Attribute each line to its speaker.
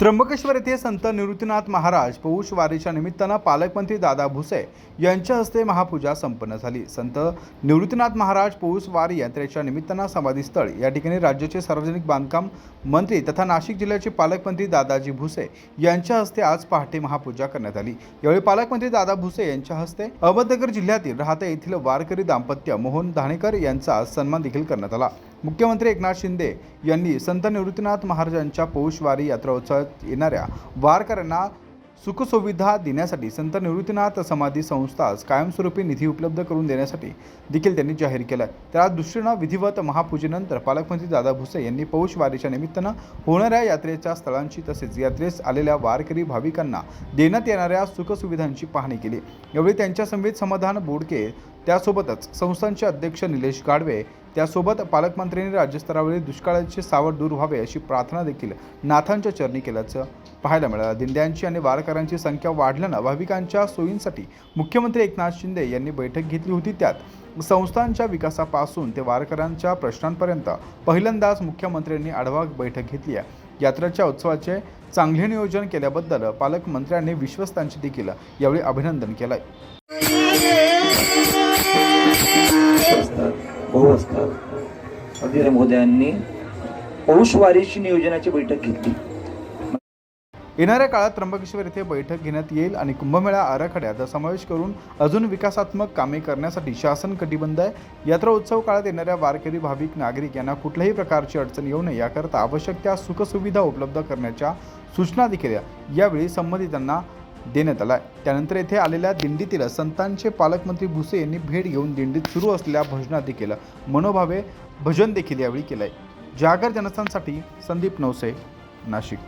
Speaker 1: त्र्यंबकेश्वर येथे संत निवृत्तीनाथ महाराज पौष वारीच्या निमित्तानं पालकमंत्री दादा भुसे यांच्या हस्ते महापूजा संपन्न झाली. संत निवृत्तीनाथ महाराज पौष वारी यात्रेच्या निमित्तानं समाधीस्थळ या ठिकाणी राज्याचे सार्वजनिक बांधकाम मंत्री तथा नाशिक जिल्ह्याचे पालकमंत्री दादाजी भुसे यांच्या हस्ते आज पहाटे महापूजा करण्यात आली. यावेळी पालकमंत्री दादा भुसे यांच्या हस्ते अहमदनगर जिल्ह्यातील राहते येथील वारकरी दाम्पत्य मोहन धाणेकर यांचा सन्मान देखील करण्यात आला. मुख्यमंत्री एकनाथ शिंदे यांनी संत निवृत्तीनाथ महाराजांच्या पौषवारी यात्रा उत्सवात येणाऱ्या वारकऱ्यांना सुखसुविधा देण्यासाठी संत निवृत्तीनाथ समाधी संस्थास कायमस्वरूपी निधी उपलब्ध करून देण्यासाठी देखील त्यांनी जाहीर केलं त्या दृष्टीनं विधिवत महापूजेनंतर पालकमंत्री दादा भुसे यांनी पौष वारीच्या निमित्तानं होणाऱ्या यात्रेच्या स्थळांची तसेच यात्रेस आलेल्या वारकरी भाविकांना देण्यात येणाऱ्या सुखसुविधांची पाहणी केली. यावेळी त्यांच्या समवेत समाधान बोडके त्यासोबतच संस्थांचे अध्यक्ष निलेश गाडवे त्यासोबत पालकमंत्र्यांनी राज्यस्तरावरील दुष्काळाचे सावट दूर व्हावे अशी प्रार्थना देखील नाथांच्या चरणी केल्याचं पाहायला मिळालं. दिंड्यांची आणि वारकऱ्यांची संख्या वाढल्यानं भाविकांच्या सोयींसाठी मुख्यमंत्री एकनाथ शिंदे यांनी बैठक घेतली होती. त्यात संस्थांच्या विकासापासून ते वारकऱ्यांच्या प्रश्नांपर्यंत पहिल्यांदाच मुख्यमंत्र्यांनी आढावा बैठक घेतली आहे. यात्रेच्या उत्सवाचे चांगले नियोजन केल्याबद्दल पालकमंत्र्यांनी विश्वस्तांचे देखील यावेळी अभिनंदन केलंय.
Speaker 2: अधीर महोदयांनी पौषवारीची नियोजनाची बैठक घेतली.
Speaker 1: येणाऱ्या काळात त्र्यंबकेश्वर येथे बैठक घेण्यात येईल आणि कुंभमेळा आराखड्याचा समावेश करून अजून विकासात्मक कामे करण्यासाठी शासन कटिबंध आहे. यात्रा उत्सव काळात येणाऱ्या वारकरी भाविक नागरिक यांना कुठल्याही प्रकारची अडचण येऊ नये. याकरता आवश्यक त्या सुखसुविधा उपलब्ध करण्याच्या सूचना देखील यावेळी संबंधितांना देण्यात आला त्यानंतर येथे आलेल्या दिंडीतील संतांचे पालकमंत्री भुसे यांनी भेट घेऊन दिंडीत सुरू असलेल्या भजनात देखील मनोभावे भजन देखील यावेळी केलंय. जागर जनस्थानसाठी संदीप नवसे नाशिक.